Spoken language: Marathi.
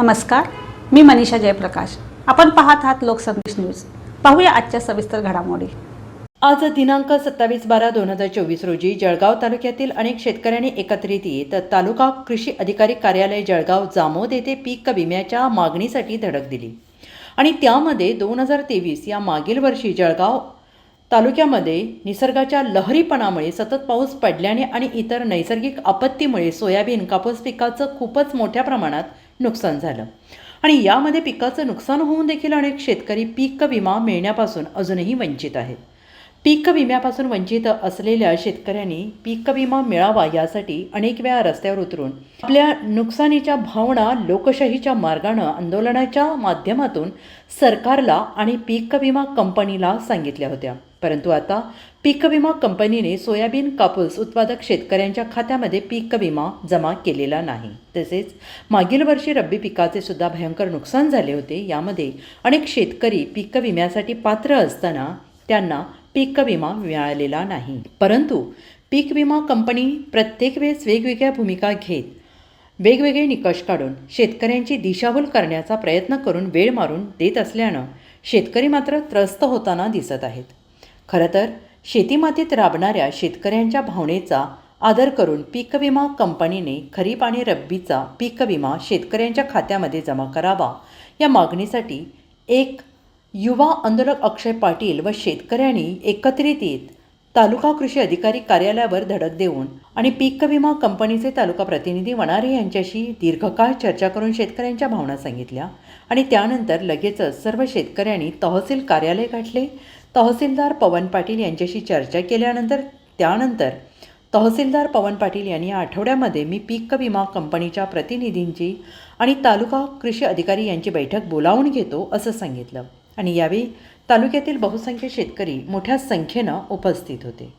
नमस्कार मी मनीषा जयप्रकाश. आपण पाहत आहात लोकसंदेश न्यूज. पाहूया आजच्या सविस्तर घडामोडी. आज दिनांक सत्तावीस बारा दोन हजार चोवीस रोजी जळगाव तालुक्यातील अनेक शेतकऱ्यांनी एकत्रित येत तालुका कृषी अधिकारी कार्यालय जळगाव जामोद येथे पीक विम्याच्या मागणीसाठी धडक दिली. आणि त्यामध्ये दोन हजार तेवीस या मागील वर्षी जळगाव तालुक्यामध्ये निसर्गाच्या लहरीपणामुळे सतत पाऊस पडल्याने आणि इतर नैसर्गिक आपत्तीमुळे सोयाबीन कापूस पिकाचं खूपच मोठ्या प्रमाणात नुकसान झालं. आणि यामध्ये पिकाचं नुकसान होऊन देखील अनेक शेतकरी पीक विमा मिळण्यापासून अजूनही वंचित आहेत. पीक विम्यापासून वंचित असलेल्या शेतकऱ्यांनी पीक विमा मिळावा यासाठी अनेक वेळा रस्त्यावर उतरून आपल्या नुकसानीच्या भावना लोकशाहीच्या मार्गानं आंदोलनाच्या माध्यमातून सरकारला आणि पीक विमा कंपनीला सांगितल्या होत्या. परंतु आता पीक विमा कंपनीने सोयाबीन कापूस उत्पादक शेतकऱ्यांच्या खात्यामध्ये पीक विमा जमा केलेला नाही. तसेच मागील वर्षी रब्बी पिकाचे सुद्धा भयंकर नुकसान झाले होते. यामध्ये अनेक शेतकरी पीक विम्यासाठी पात्र असताना त्यांना पीक विमा मिळालेला नाही. परंतु पीक विमा कंपनी प्रत्येक वेळेस वेगवेगळ्या भूमिका घेत वेगवेगळे निकष काढून शेतकऱ्यांची दिशाभूल करण्याचा प्रयत्न करून वेळ मारून देत असल्यानं शेतकरी मात्र त्रस्त होताना दिसत आहेत. खरं तर शेतीमातीत राबणाऱ्या शेतकऱ्यांच्या भावनेचा आदर करून पीक विमा कंपनीने खरीप आणि रब्बीचा पीक विमा शेतकऱ्यांच्या खात्यामध्ये जमा करावा या मागणीसाठी एक युवा आंदोलक अक्षय पाटील व शेतकऱ्यांनी एकत्रित येत तालुका कृषी अधिकारी कार्यालयावर धडक देऊन आणि पीक विमा कंपनीचे तालुका प्रतिनिधी वणारे यांच्याशी दीर्घकाळ चर्चा करून शेतकऱ्यांच्या भावना सांगितल्या आणि त्यानंतर लगेचच सर्व शेतकऱ्यांनी तहसील कार्यालय गाठले. तहसीलदार पवन पाटील यांच्याशी चर्चा केल्यानंतर त्यानंतर तहसीलदार पवन पाटील यांनी या आठवड्यामध्ये मी पीक विमा कंपनीच्या प्रतिनिधींची आणि तालुका कृषी अधिकारी यांची बैठक बोलावून घेतो असं सांगितलं. आणि यावेळी तालुक्यातील बहुसंख्य शेतकरी मोठ्या संख्येनं उपस्थित होते.